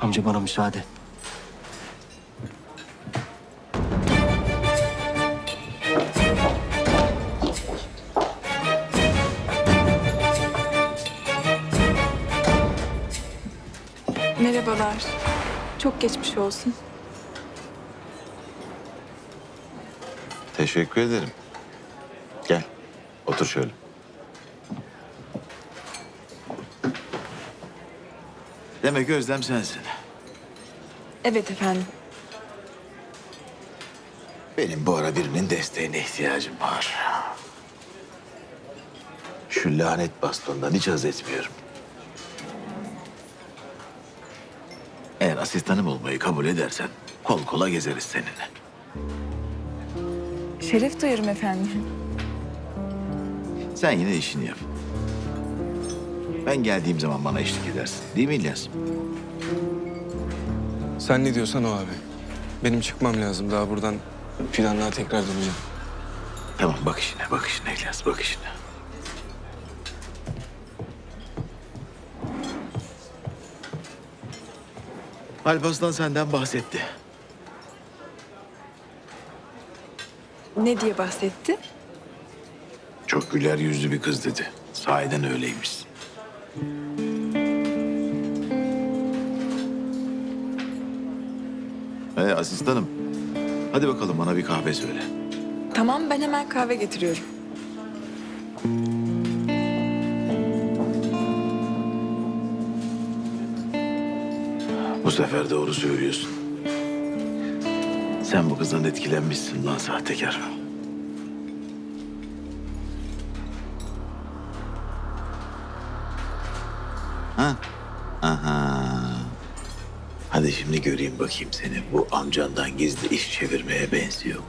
Amca bana müsaade. Merhabalar. Çok geçmiş olsun. Teşekkür ederim. Gel, otur şöyle. Demek Özlem sensin. Evet efendim. Benim bu ara birinin desteğine ihtiyacım var. Şu lanet bastondan hiç haz etmiyorum. Eğer asistanım olmayı kabul edersen kol kola gezeriz seninle. Şeref duyarım efendim. Sen yine işini yap. Ben geldiğim zaman bana eşlik edersin. Değil mi İlyas? Sen ne diyorsan o abi. Benim çıkmam lazım. Daha buradan planlığa tekrar döneceğim. Tamam bak işine, bak işine İlyas, bak işine. Alparslan senden bahsetti. Ne diye bahsetti? Çok güler yüzlü bir kız dedi. Sahiden öyleymiş. Ee, asistanım. Hadi bakalım bana bir kahve söyle. Tamam ben hemen kahve getiriyorum. Bu sefer doğru söylüyorsun. Sen bu kızdan etkilenmişsin lan sahtekar. Ha? Aha. Hadi şimdi göreyim bakayım seni. Bu amcandan gizli iş çevirmeye benziyor mu?